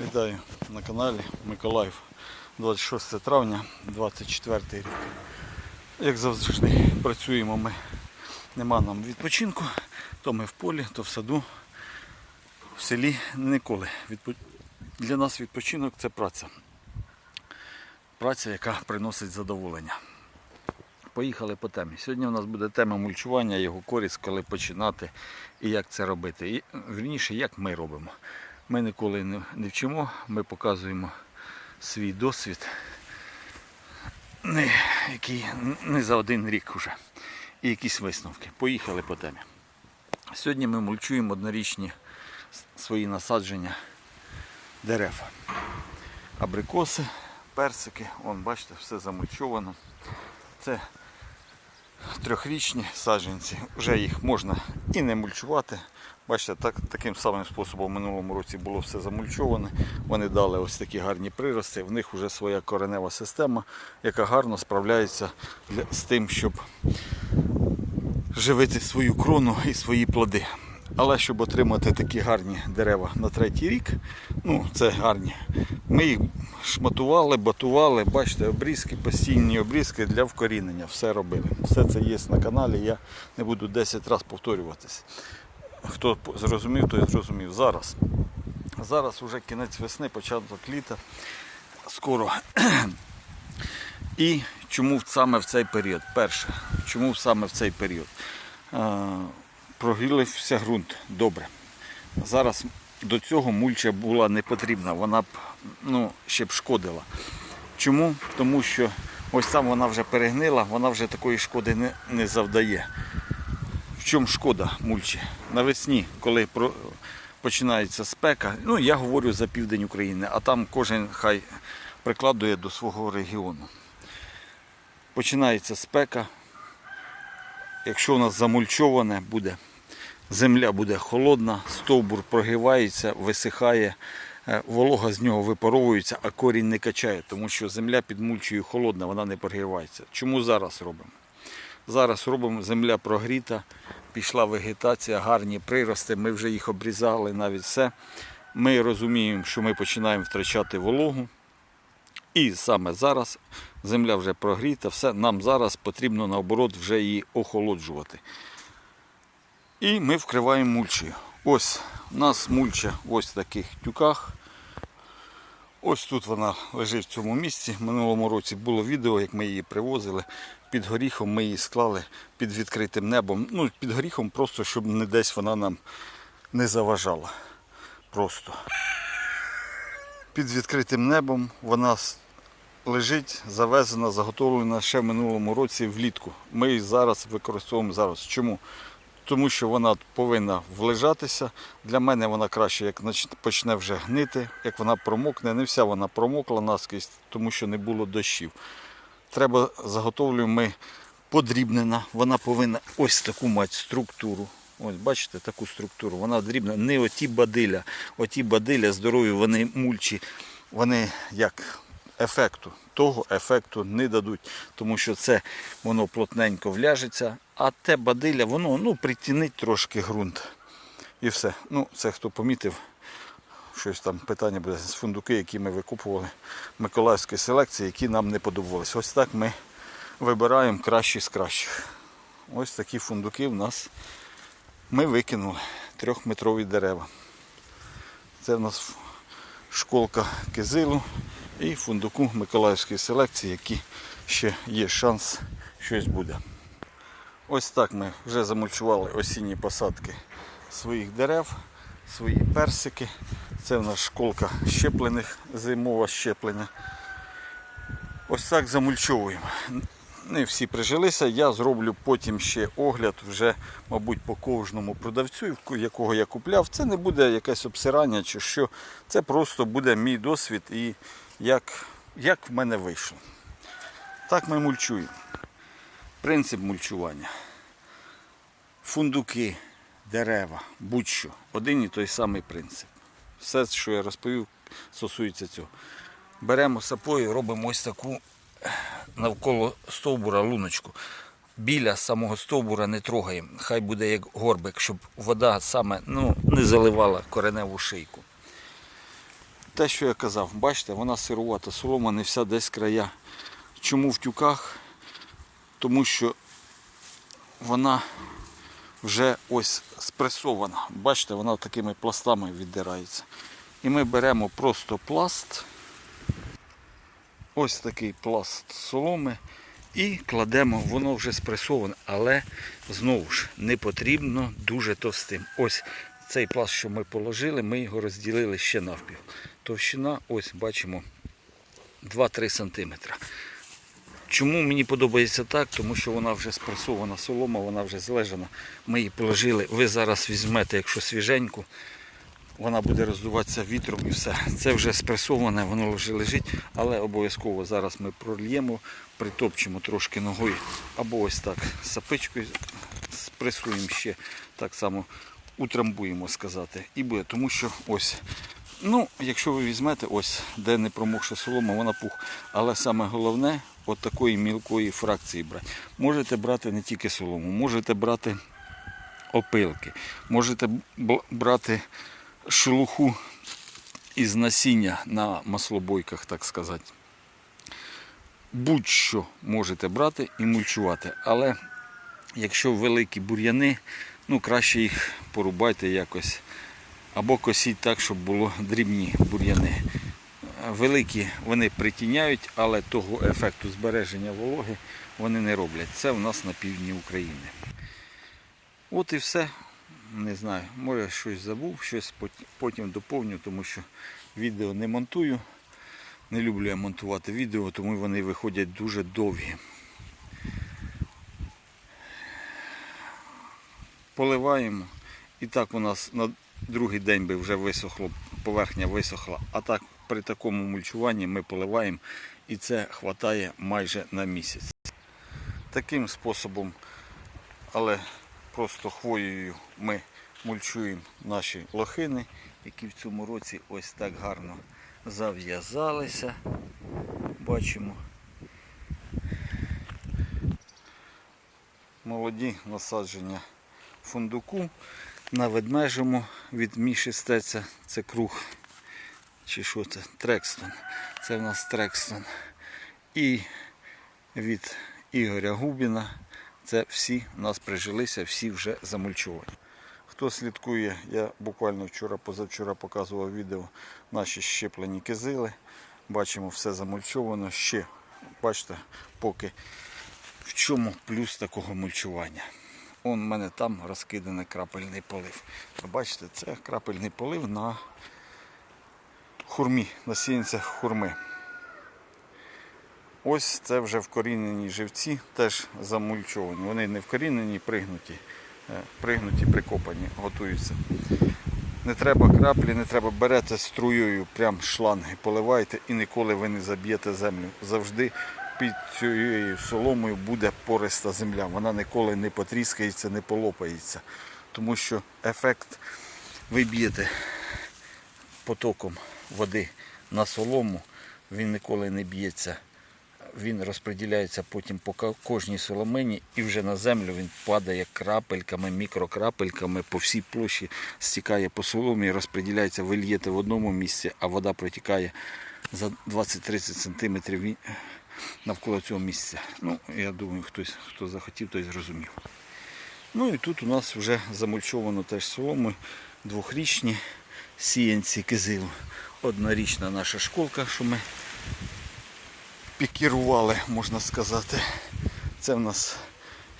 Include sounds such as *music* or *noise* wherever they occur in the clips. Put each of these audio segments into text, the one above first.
Вітаю на каналі Миколаїв. 26 травня, 24 рік. Як завжди, працюємо ми. Нема нам відпочинку, то ми в полі, то в саду. В селі ніколи. Для нас відпочинок це праця. Праця, яка приносить задоволення. Поїхали по темі. Сьогодні у нас буде тема мульчування, його користь, коли починати і як це робити. І вірніше, як ми робимо. Ми ніколи не, вчимо, ми показуємо свій досвід, який не за один рік вже. І якісь висновки. Поїхали по темі. Сьогодні ми мульчуємо однорічні свої насадження дерев. Абрикоси, персики, вон бачите, все замульчовано. Це трьохрічні саджанці. Вже їх можна і не мульчувати. Бачите, так, таким самим способом в минулому році було все замульчоване. Вони дали ось такі гарні прирости. В них вже своя коренева система, яка гарно справляється для, з тим, щоб живити свою крону і свої плоди. Але щоб отримати такі гарні дерева на третій рік, ну це гарні. Ми їх шматували, батували, бачите, обрізки, постійні обрізки для вкорінення. Все робили. Все це є на каналі, я не буду 10 разів повторюватись. Хто зрозумів, той зрозумів. Зараз. Зараз вже кінець весни, початок літа. Скоро. *clears throat* І чому саме в цей період? Перше, чому саме в цей період? Прогрілився ґрунт добре. Зараз до цього мульча була не потрібна, вона б ну, ще б шкодила. Чому? Тому що ось там вона вже перегнила, вона вже такої шкоди не, не завдає. Чому шкода мульчі? Навесні, коли починається спека, ну я говорю за південь України, а там кожен хай прикладує до свого регіону. Починається спека. Якщо у нас замульчоване буде, земля буде холодна, стовбур прогрівається, висихає, е, волога з нього випаровується, а корінь не качає, тому що земля під мульчою холодна, вона не прогрівається. Чому зараз робимо? Зараз робимо земля прогріта, пішла вегетація, гарні прирости, ми вже їх обрізали навіть все. Ми розуміємо, що ми починаємо втрачати вологу. І саме зараз земля вже прогріта, все, нам зараз потрібно наоборот вже її охолоджувати. І ми вкриваємо мульчею. Ось у нас мульча ось в таких тюках. Ось тут вона лежить в цьому місці. Минулому році було відео, як ми її привозили. Під горіхом ми її склали під відкритим небом. Ну, під горіхом просто, щоб не десь вона нам не заважала. Просто. Під відкритим небом вона лежить, завезена, заготовлена ще в минулому році влітку. Ми її зараз використовуємо зараз. Чому? Тому що вона повинна влежатися. Для мене вона краще, як почне вже гнити, як вона промокне. Не вся вона промокла наскрізь, тому що не було дощів. Треба заготовлюємо ми подрібнена. Вона повинна ось таку мати структуру. Ось бачите таку структуру. Вона дрібна. Не оті бадиля. Оті бадиля здорові, вони мульчі, вони як ефекту. Того ефекту не дадуть, тому що це воно плотненько вляжеться, а те бадилля, воно ну, притінить трошки ґрунт. І все. Ну, це хто помітив, щось там питання буде з фундуки, які ми викупували Миколаївської селекції, які нам не подобалися. Ось так ми вибираємо кращі з кращих. Ось такі фундуки в нас ми викинули трьохметрові дерева. Це в нас школка кизилу і фундуку Миколаївської селекції, які ще є шанс щось буде. Ось так ми вже замульчували осінні посадки своїх дерев, свої персики. Це в нас школка щеплених, зимове щеплення. Ось так замульчовуємо. Не всі прижилися. Я зроблю потім ще огляд вже, мабуть, по кожному продавцю, якого я купляв. Це не буде якесь обсирання чи що. Це просто буде мій досвід і як, як в мене вийшло. Так ми мульчуємо. Принцип мульчування. Фундуки, дерева, будь-що. Один і той самий принцип. Все, що я розповів, стосується цього. Беремо сапою, робимо ось таку навколо стовбура луночку. Біля самого стовбура не трогаємо. Хай буде як горбик, щоб вода саме ну, не заливала кореневу шийку. те, що я казав, бачите, вона сирувата, солома не вся десь края. Чому в тюках? Тому що вона вже ось спресована. Бачите, вона такими пластами віддирається. І ми беремо просто пласт, ось такий пласт соломи, і кладемо, воно вже спресоване, але знову ж не потрібно дуже товстим. Ось цей пласт, що ми положили, ми його розділили ще навпіл. Товщина, ось бачимо, 2-3 см. Чому мені подобається так? Тому що вона вже спресована солома, вона вже злежана. Ми її положили. Ви зараз візьмете, якщо свіженьку, вона буде роздуватися вітром і все. Це вже спресоване, воно вже лежить, але обов'язково зараз ми прольємо, притопчемо трошки ногою або ось так сапичкою спресуємо ще так само утрамбуємо сказати. І буде, тому що ось. Ну, якщо ви візьмете, ось, де не промокша солома, вона пух. Але саме головне, от такої мілкої фракції брати. Можете брати не тільки солому, можете брати опилки, можете брати шелуху із насіння на маслобойках, так сказати. Будь-що можете брати і мульчувати. Але якщо великі бур'яни, ну краще їх порубайте якось. Або косіть так, щоб було дрібні бур'яни. Великі вони притіняють, але того ефекту збереження вологи вони не роблять. Це в нас на півдні України. От і все. Не знаю, може щось забув, щось потім доповню, тому що відео не монтую. Не люблю я монтувати відео, тому вони виходять дуже довгі. Поливаємо. І так у нас на другий день би вже висохло, поверхня висохла. А так при такому мульчуванні ми поливаємо і це хватає майже на місяць. Таким способом, але просто хвоєю ми мульчуємо наші лохини, які в цьому році ось так гарно зав'язалися. Бачимо. Молоді насадження фундуку на ведмежому від Міші Стеця. Це круг. Чи що це? Трекстон. Це в нас Трекстон. І від Ігоря Губіна. Це всі у нас прижилися, всі вже замульчовані. Хто слідкує, я буквально вчора, позавчора показував відео наші щеплені кизили. Бачимо, все замульчовано. Ще, бачите, поки в чому плюс такого мульчування. Он в мене там розкиданий крапельний полив. Бачите, це крапельний полив на хурмі, на хурми. Ось це вже вкорінені живці, теж замульчовані. Вони не вкорінені, пригнуті, е, пригнуті, прикопані, готуються. Не треба краплі, не треба берете струєю прям шланги, поливаєте і ніколи ви не заб'єте землю. Завжди під цією соломою буде пориста земля. Вона ніколи не потріскається, не полопається. Тому що ефект ви б'єте потоком води на солому, він ніколи не б'ється. Він розподіляється потім по кожній соломині і вже на землю він падає крапельками, мікрокрапельками по всій площі, стікає по соломі, розподіляється, ви л'єте в одному місці, а вода протікає за 20-30 сантиметрів навколо цього місця. Ну, я думаю, хтось, хто захотів, той зрозумів. Ну і тут у нас вже замульчовано теж соломою двохрічні сіянці кизилу. Однорічна наша школка, що ми пікірували, можна сказати. Це в нас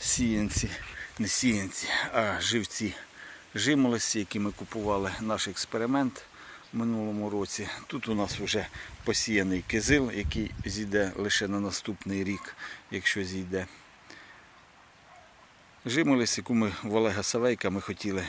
сіянці, не сіянці, а живці жимолості, які ми купували наш експеримент в минулому році. Тут у нас вже посіяний кизил, який зійде лише на наступний рік, якщо зійде. Жимолість, яку ми в Олега Савейка ми хотіли,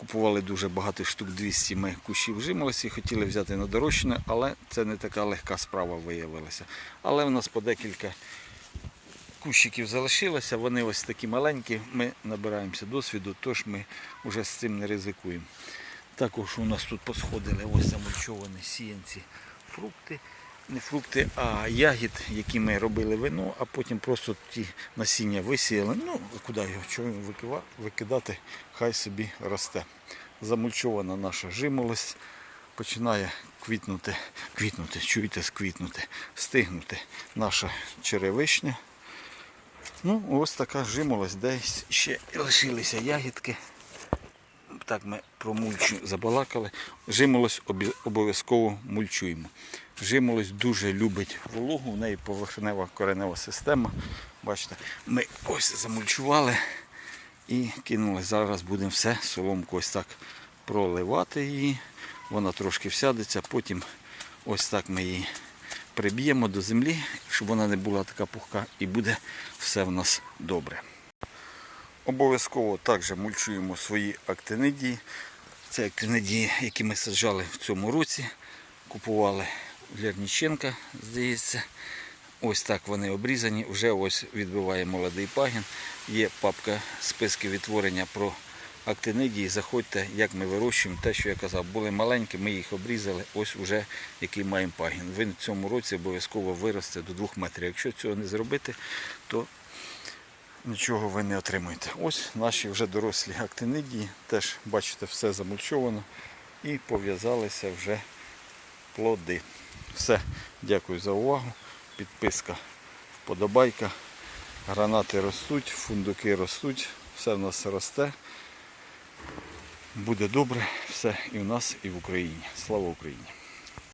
купували дуже багато штук 200 ми кущів жимолості, хотіли взяти на дорожчину, але це не така легка справа виявилася. Але в нас по декілька кущиків залишилося, вони ось такі маленькі, ми набираємося досвіду, тож ми вже з цим не ризикуємо. Також у нас тут посходили ось замульчовані сіянці фрукти. Не фрукти, а ягід, які ми робили вино, а потім просто ті насіння висіяли. Ну, куди його чого викидати, хай собі росте. Замульчована наша жимолость починає квітнути, квітнути, чуєте, сквітнути, стигнути наша черевишня. Ну, ось така жимолость, десь ще лишилися ягідки. Так ми про мульчу забалакали. Жимолость обов'язково мульчуємо. Жимолость дуже любить вологу, в неї поверхнева коренева система. Бачите, ми ось замульчували і кинули. Зараз будемо все соломку ось так проливати її. Вона трошки всядеться, потім ось так ми її приб'ємо до землі, щоб вона не була така пухка, і буде все в нас добре. Обов'язково також мульчуємо свої актинидії. Це актинидії, які ми саджали в цьому році. Купували Лерніченка, здається. Ось так вони обрізані. Вже ось відбиває молодий пагін. Є папка списки відтворення про актинидії. Заходьте, як ми вирощуємо. Те, що я казав, були маленькі, ми їх обрізали. Ось уже який маємо пагін. Він в цьому році обов'язково виросте до 2 метрів. Якщо цього не зробити, то нічого ви не отримаєте. Ось наші вже дорослі актинидії. Теж бачите, все замульчовано і пов'язалися вже плоди. Все, дякую за увагу. Підписка, вподобайка. Гранати ростуть, фундуки ростуть, все в нас росте. Буде добре, все і в нас, і в Україні. Слава Україні!